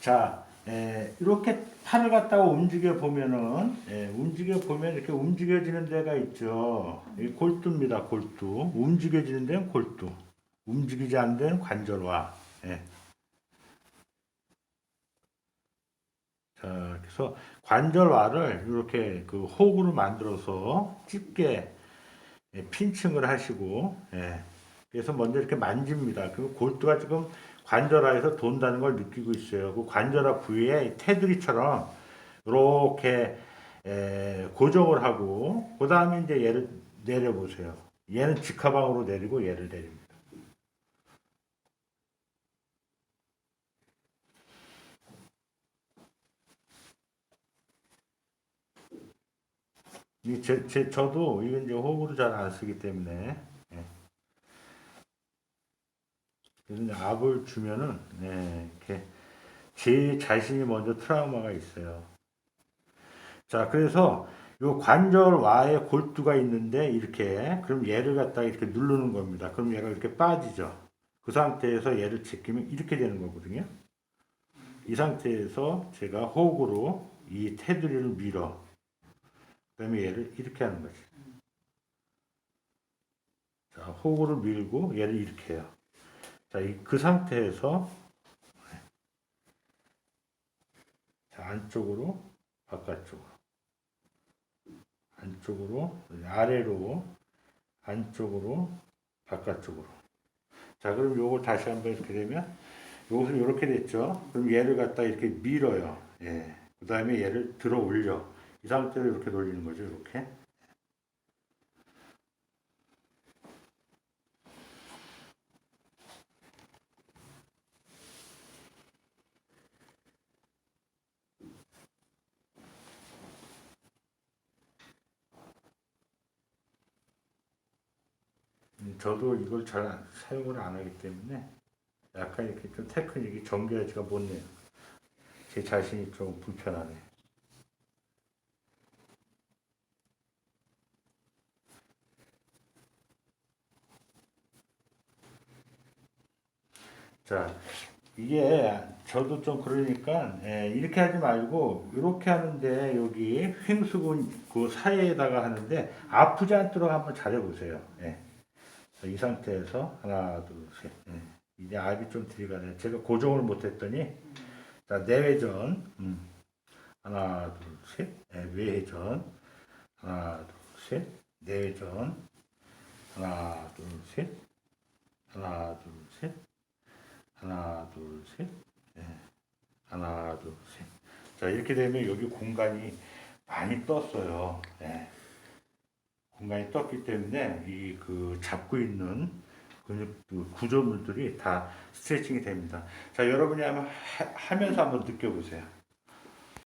자, 에, 이렇게 팔을 갖다가 움직여 보면은 예, 움직여 보면 이렇게 움직여지는 데가 있죠. 이 골두입니다. 골두. 움직여지는 데는 골두. 움직이지 않는 데는 관절화. 예. 자, 그래서 관절화를 이렇게 그 호구로 만들어서 집게 예, 핀칭을 하시고, 예. 그래서 먼저 이렇게 만집니다. 그 골두가 지금 관절화에서 돈다는 걸 느끼고 있어요. 그 관절화 부위에 테두리처럼 이렇게 에, 고정을 하고, 그 다음에 이제 얘를 내려보세요. 얘는 직하방으로 내리고 얘를 내립니다. 이 제, 제, 저도 이건 이제 호구를 잘안 쓰기 때문에 예. 그래서 이제 압을 주면은 네, 이렇게 제 자신이 먼저 트라우마가 있어요. 자, 그래서 요 관절와의 골두가 있는데 이렇게 그럼 얘를 갖다가 이렇게 누르는 겁니다. 그럼 얘가 이렇게 빠지죠. 그 상태에서 얘를 제끼면 이렇게 되는 거거든요. 이 상태에서 제가 호흡으로 이 테두리를 밀어. 그 다음에 얘를 이렇게 하는 거지. 자, 호흡을 밀고 얘를 이렇게 해요. 자, 이, 그 상태에서 자, 안쪽으로 바깥쪽으로. 안쪽으로 아래로 안쪽으로 바깥쪽으로. 자 그럼 요거 다시 한번 이렇게 되면 요것은 이렇게 됐죠? 그럼 얘를 갖다 이렇게 밀어요. 예그 다음에 얘를 들어 올려. 이 상태로 이렇게 돌리는 거죠 이렇게 음, 저도 이걸 잘 안- 사용을 안 하기 때문에 약간 이렇게 좀 테크닉이 정교하지가 못네요. 제 자신이 좀 불편하네. 자, 이게 저도 좀 그러니까 예, 이렇게 하지 말고 이렇게 하는데 여기 횡수근 그 사이에다가 하는데 아프지 않도록 한번 잘해보세요. 예. 자, 이 상태에서 하나, 둘, 셋. 예. 이제 압이 좀 들어가네. 제가 고정을 못했더니 자 내외전 음. 하나, 둘, 셋. 예, 외회전 하나, 둘, 셋. 내외전 하나, 둘, 셋. 하나, 둘, 셋. 하나, 둘, 셋. 예. 하나, 둘, 셋. 자 이렇게 되면 여기 공간이 많이 떴어요. 예. 공간이 떴기 때문에 이 그 잡고 있는 근육 그 구조물들이 다 스트레칭이 됩니다. 자, 여러분이 한번 하, 하면서 한번 느껴보세요.